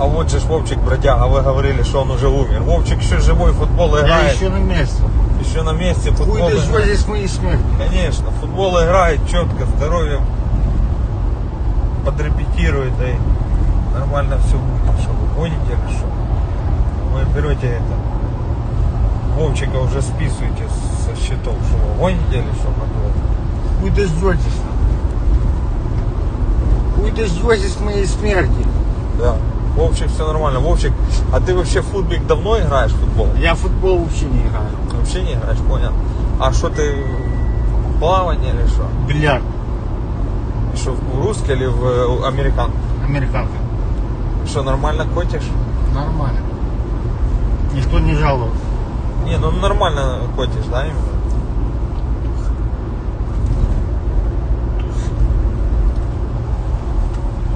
А вот же ж Вовчик бродяга, вы говорили, что он уже умер. Вовчик еще живой, футбол Я играет. еще на месте. Еще на месте футбол ты играет. здесь моей смерти? Конечно, футбол играет четко, здоровье подрепетирует, да и нормально все будет. Что вы гоните или что? Вы берете это, Вовчика уже списываете со счетов, что вы гоните или что? Ждетесь. Хуй ты ждетесь моей смерти. Да. Вовчик, все нормально. Вовчик, а ты вообще в футбик давно играешь в футбол? Я в футбол вообще не играю. Вообще не играешь, понял. А что ты, плавание или что? Бильярд. Что, в русский или в э, американ? Американка. Что, нормально котишь? Нормально. Никто не жаловался. Не, ну нормально котишь, да, именно?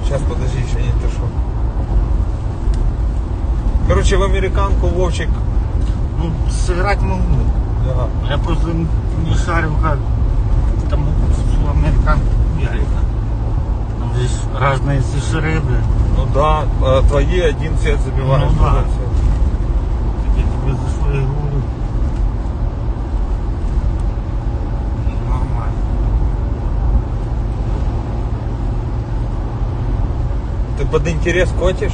Сейчас, подожди, еще не дошло. Короче, в американку Вовчик, Ну, сыграть могу. да, Я просто не шарю, как там всю американку ярика. Там здесь разные сышеры, блин. ну да, а твои один цвет забиваешь. Ну да. Так я тебе за что и говорю. Нормально. Ты под интерес котишь?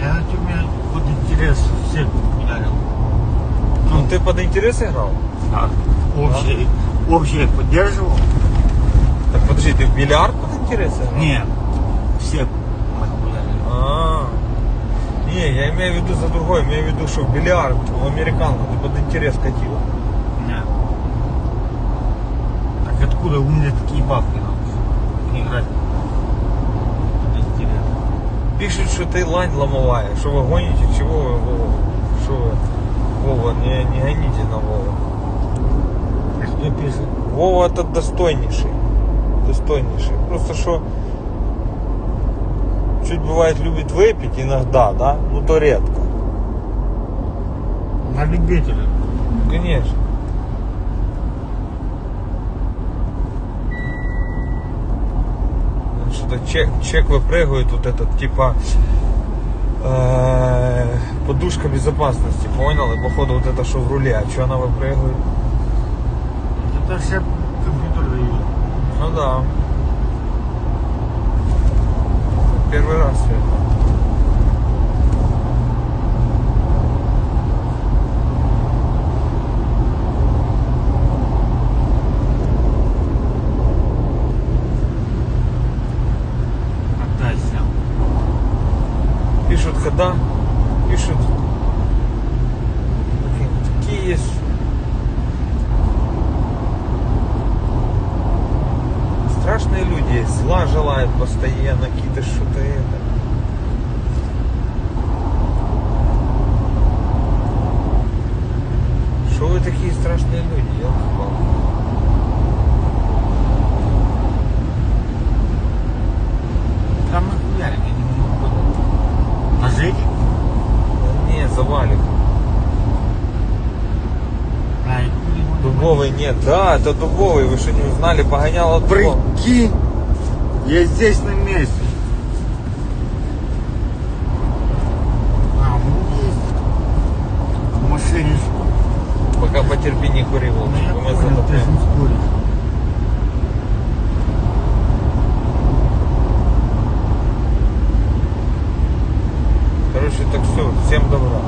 Я на тебе под интерес всех ударил. Ну ты под интерес играл? Да. Общее, общее поддерживал? Так подожди, ты в бильярд под интерес играл? Нет. Все. А, не, я имею в виду за другое, имею в виду, что в бильярд, в американку ты под интерес катил. Нет. Так откуда у меня такие бабки надо играть? Пишут, что ты лань ломовая, что вы гоните, чего вы? Что вы? Вова, не, не гоните на Вову. Кто пишет? Вова это достойнейший. Достойнейший. Просто что чуть бывает любит выпить иногда, да? Ну то редко. На любителя. Конечно. Что-то чек, чек выпрыгивает, вот этот типа э, подушка безопасности, понял? И походу вот это что в руле, а что она выпрыгивает? Это все компьютер дают. Ну да. Первый раз всё это. Хода, Такие есть. Страшные люди есть, зла желают постоянно, какие-то что-то это. Что вы такие страшные люди, елки-палки? Там нахуя я не могу понять. Ножи? Да Не, завалик. А, и Дубовый нет. Да, это дубовый, вы что не узнали, погонял от. Прикинь, я здесь на месте. А, ну есть. В машине? Пока потерпи, не кури, Ну, Вовчик, я мы затопляем. Короче, так все, всем добра.